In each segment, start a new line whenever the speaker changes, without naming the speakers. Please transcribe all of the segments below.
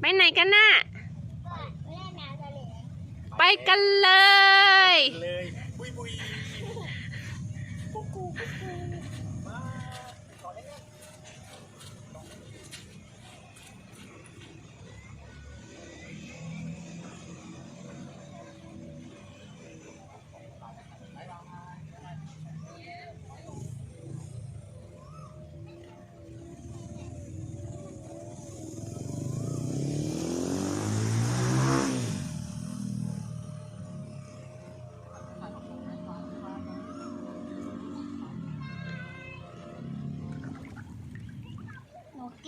ไปไหนกันน่ะ
เล่นน้ำทะเล
ไปกันเลย
เลยบุยบุย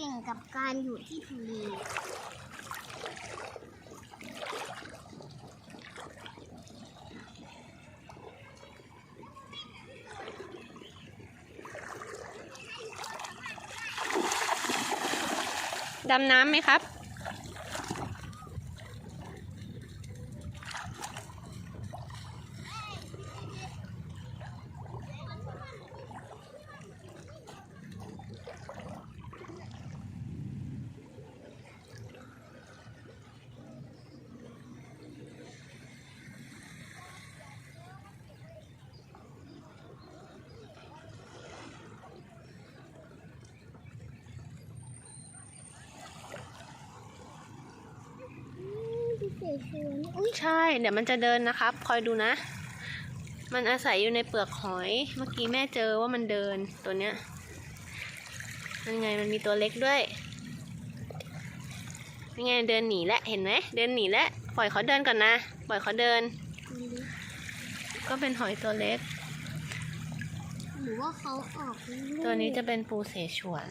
ก่งกับการอยู่ที่ทะเล
ดำน้ำไหมครับ
พิเศษชวอุ้ย
ใช่ เดี๋ยวมันจะเดินนะครับ คอยดูนะ มันอาศัยอยู่ในเปลือกหอย เมื่อกี้แม่เจอว่ามันเดินตัวเนี้ยนั่นไงมันมีตัวเล็กด้วยนี่ไงเดินหนีแล้วเห็นไหมเดินหนีแล้วปล่อยเขาเดินก่อนนะ ปล่อยเขาเดิน ก็เป็นหอยตัวเล็ก
หรือว่าเขาออกลูก
ตัวนี้จะเป็นปูเสฉวน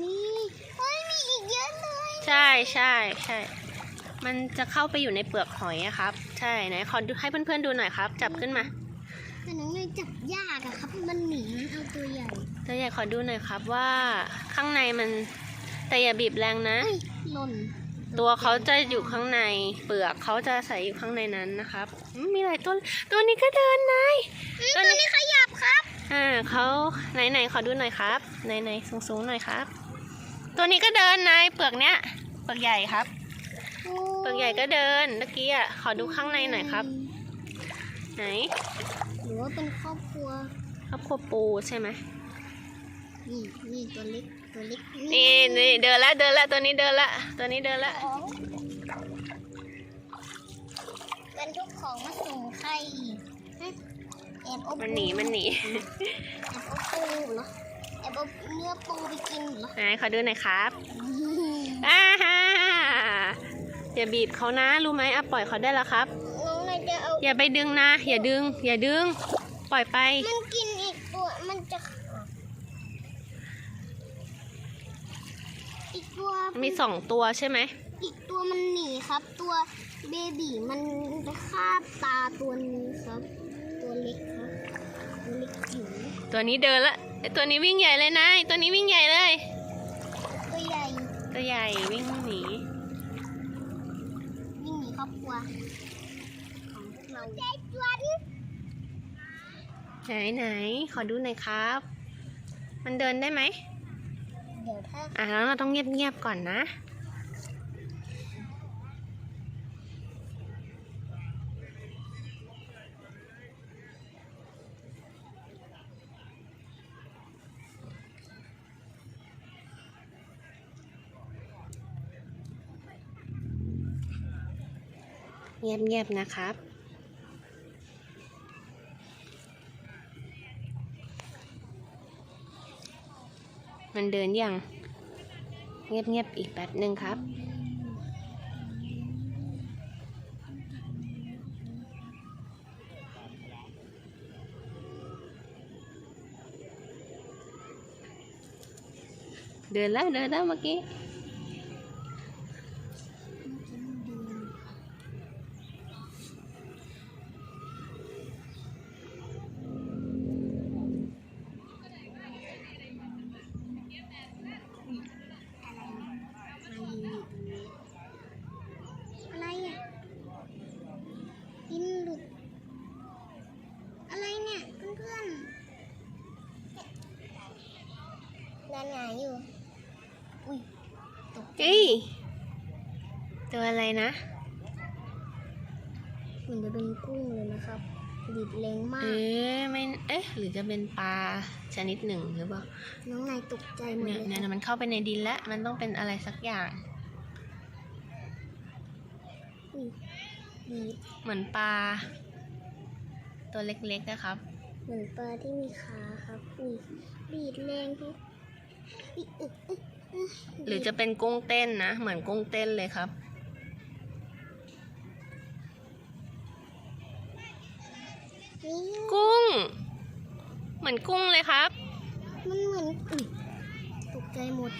นี่เฮ้ยมีอีกเยอะเลย
ใช่ใช่ใช่ มันจะเข้าไปอยู่ในเปลือกหอยอะครับ ใช่ไหนขอดูให้เพื่อนๆดูหน่อยครับ จับขึ้นมา
แต่น้องยังจับยากอะครับ มันหนีมันเอาตัวใหญ่
ตัวใหญ่ขอดูหน่อยครับว่าข้างในมันแต่อย่าบีบแรงนะ
เอ้ยหล่น
ตัวเขาจะอยู่ข้างในเปลือกเขาจะใส่อยู่ข้างในนั้นนะครับอืมมีหลายตัวตัวนี้ก็เดินนาย
อืมตัวนี้ขยับครับ
อ่าเขาไหนไหนขอดูหน่อยครับไหนไหนสูงสูงๆหน่อยครับ ตัวนี้ก็เดินนายเปลือกเนี้ย เปลือกใหญ่ครับ เปลือกใหญ่ก็เดินเมื่อกี้อะ ขอดูข้างในหน่อยครับ ไหน
หรือว่าเป็นครอบครัว
ครอบครัวปูใช่ไหม
นี่นี่ตัวเล็กตัวเล็ก
นี่นี่เดินละเดินละตัวนี้เดินละตัวนี้เดินละ
ของเป็นทุกของมาส่งใครอีกฮะแอบเอา
มันหนีมันหนี
แอบเอาปูเหรอ แอบเอาเนื้อปูไปกินเหรอ
ไหนขอดูหน่อยครับอ่าฮ่าอย่าบีบเขานะรู้ไหมอะปล่อยเขาได้แล้วครับ
น้องนายจะเอา
อย่าไปดึงนะ อย่าดึง อย่าดึง ปล่อยไป
มันกินอีกตัวมันจะ อีกตัว
มีสองตัวใช่ไหม
อีกตัวมันหนีครับ ตัวเบบีมันจะคาบตาตัวนี้ครับ ตัวเล็กครับตัวเล็กจิ๋ว
ตัวนี้เดินละ ไอ้ตัวนี้วิ่งใหญ่เลยนะไอ้ตัวนี้วิ่งใหญ่เลย
ตัวใหญ่
ตัวใหญ่วิ่งหนี
วิ่งหนีครอบครัวของพวกเราใจจวน
ไหนไหนขอดูหน่อยครับ มันเดินได้ไหม
เดี๋ยวถ้า
อะแล้วเราต้องเงียบๆก่อนนะ เงียบๆนะครับ มันเดินยังเงียบๆอีกแป๊บหนึ่งครับเดินแล้วเดินแล้วเมื่อกี้
อะไรอะกินหลุด อะไรเนี่ยเพื่อนๆไหนการหงายอยู่ อุ้ยตกใจ
เฮ้ยตัวอะไรนะ
เหมือนจะเป็นกุ้งเลยนะครับดีดแรงมา
เอก อไม่เอ๊ะหรือจะเป็นปลาชนิดหนึ่งหรือเปล่า
น้องนายตกใจหมด
เนี่ย
เลย
เนี่ย
ครับ
มันเข้าไปในดินแล้วมันต้องเป็นอะไรสักอย่าง
อุ้ยดีด
เหมือนปลาตัวเล็กๆนะครับ
เหมือนปลาที่มีขาครับอุ้ยดีดแรงที่อุ๊ยอึ๊ะอึ๊ะอึ๊ะ
หรือจะเป็นกุ้งเต้นนะ เหมือนกุ้งเต้นเลยครับ
นี่
กุ้ง เหมือนกุ้งเลยครับ
มันเหมือนอุ้ยตกใจหมด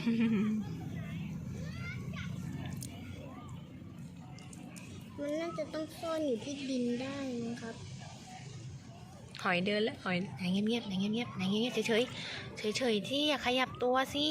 มันน่าจะต้องซ่อนอยู่ที่ดินได้นะครับ
หอยเดินแล้วหอยไหนเงียบๆไหนเงียบๆไหนเงียบๆเฉยๆเฉยๆที่อย่าขยับตัวสิ